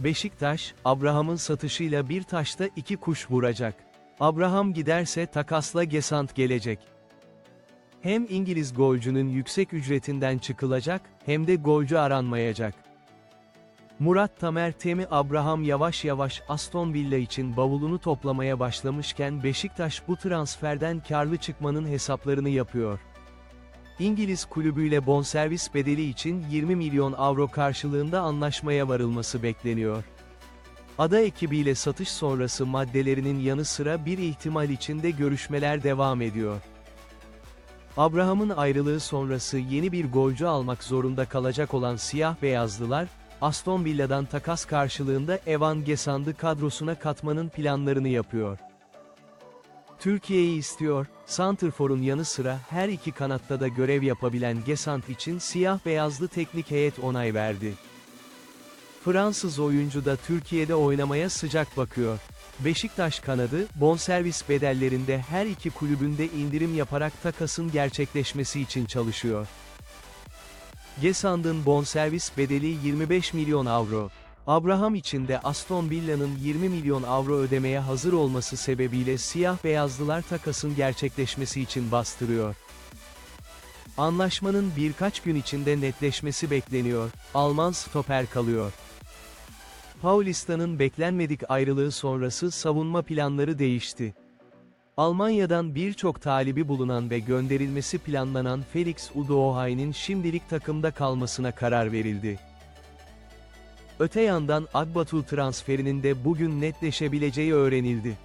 Beşiktaş, Abraham'ın satışıyla bir taşta iki kuş vuracak. Abraham giderse takasla Gesant gelecek. Hem İngiliz golcünün yüksek ücretinden çıkılacak, hem de golcü aranmayacak. Murat Tamer Temi Abraham yavaş yavaş Aston Villa için bavulunu toplamaya başlamışken Beşiktaş bu transferden karlı çıkmanın hesaplarını yapıyor. İngiliz kulübüyle bonservis bedeli için 20 milyon avro karşılığında anlaşmaya varılması bekleniyor. Ada ekibiyle satış sonrası maddelerinin yanı sıra bir ihtimal için de görüşmeler devam ediyor. Abraham'ın ayrılığı sonrası yeni bir golcü almak zorunda kalacak olan siyah beyazlılar, Aston Villa'dan takas karşılığında Evan Gesand'ı kadrosuna katmanın planlarını yapıyor. Türkiye'yi istiyor, Santrfor'un yanı sıra her iki kanatta da görev yapabilen Gesant için siyah beyazlı teknik heyet onay verdi. Fransız oyuncu da Türkiye'de oynamaya sıcak bakıyor. Beşiktaş kanadı, bonservis bedellerinde her iki kulübünde indirim yaparak takasın gerçekleşmesi için çalışıyor. Gesand'ın bonservis bedeli 25 milyon avro. Abraham için de Aston Villa'nın 20 milyon avro ödemeye hazır olması sebebiyle siyah beyazlılar takasın gerçekleşmesi için bastırıyor. Anlaşmanın birkaç gün içinde netleşmesi bekleniyor, Alman stoper kalıyor. Paulista'nın beklenmedik ayrılığı sonrası savunma planları değişti. Almanya'dan birçok talibi bulunan ve gönderilmesi planlanan Felix Udohay'ın şimdilik takımda kalmasına karar verildi. Öte yandan Agbatul transferinin de bugün netleşebileceği öğrenildi.